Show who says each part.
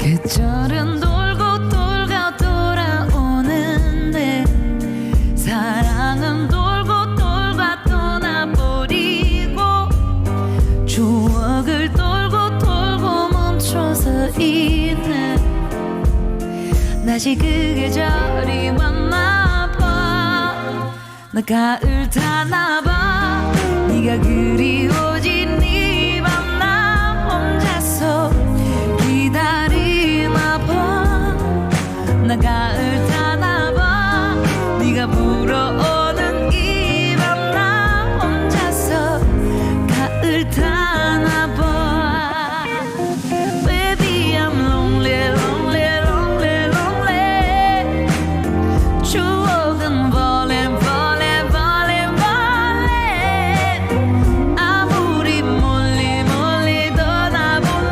Speaker 1: 계절은 돌고 돌고 돌아오는데 사랑은 돌고 돌고 떠나버리고 추억을 돌고 돌고 멈춰서 있네. 다시 그 계절이 왔나 봐. 나 가을 타나 봐. 네가 그리워 가을 타나 봐. 네가 부러워.